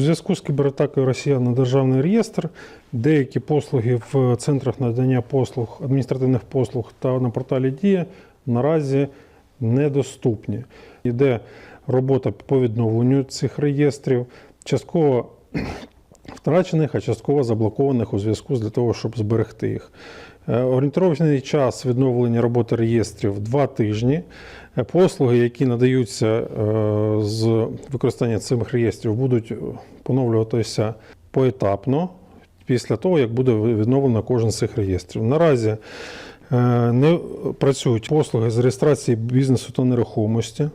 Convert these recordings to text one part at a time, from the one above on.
зв'язку з кібератакою Росіян на державний реєстр деякі послуги в центрах надання послуг, адміністративних послуг та на порталі Дія наразі недоступні. Йде робота по відновленню цих реєстрів, частково втрачених, а частково заблокованих у зв'язку з того, щоб зберегти їх. Е, Орієнтовний час відновлення роботи реєстрів два тижні. Послуги, які надаються е, з використання цих реєстрів, будуть поновлюватися поетапно після того, як буде відновлено кожен з цих реєстрів. Наразі е, не працюють послуги з реєстрації бізнесу та нерухомості.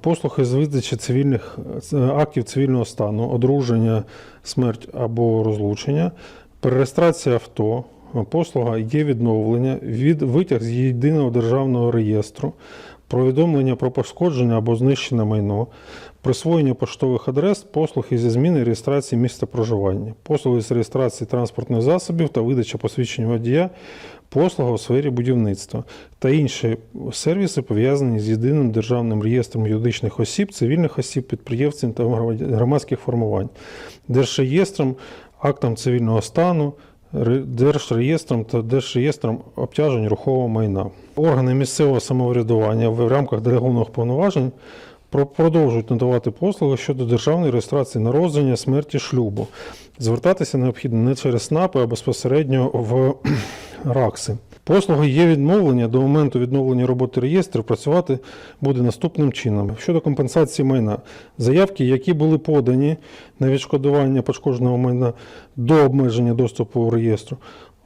Послуги з видачі цивільних е, актів цивільного стану, одруження, смерть або розлучення, перереєстрація авто, послуга є відновлення, від витяг з єдиного державного реєстру, повідомлення про пошкодження або знищене майно, присвоєння поштових адрес, послуги зі зміни реєстрації місця проживання, послуги з реєстрації транспортних засобів та видача посвідчення водія, послуга у сфері будівництва та інші сервіси, пов'язані з єдиним державним реєстром юридичних осіб, цивільних осіб, підприємців та громадських формувань, держреєстром, актом цивільного стану, Держреєстром та Держреєстром обтяжень рухового майна. Органи місцевого самоврядування в рамках делегованих повноважень про- продовжують надавати послуги щодо державної реєстрації народження, смерті, шлюбу. Звертатися необхідно не через СНАПи, а безпосередньо в РАКСи. Послуги є відмовлення до моменту відновлення роботи реєстру працювати буде наступним чином. Щодо компенсації майна, заявки, які були подані на відшкодування пошкодженого майна до обмеження доступу реєстру,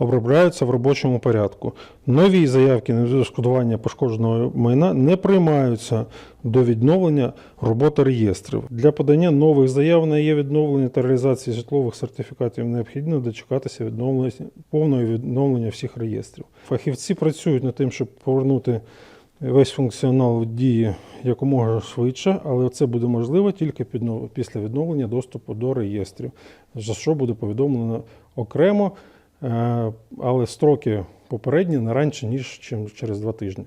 обробляються в робочому порядку. Нові заявки на відшкодування пошкодженого майна не приймаються до відновлення роботи реєстрів. Для подання нових заяв на є відновлення та реалізації житлових сертифікатів необхідно дочекатися відновлення повного відновлення всіх реєстрів. Фахівці працюють над тим, щоб повернути весь функціонал дії якомога швидше, але це буде можливо тільки після відновлення доступу до реєстрів, за що буде повідомлено окремо, але строки попередні не раніше, ніж через два тижні.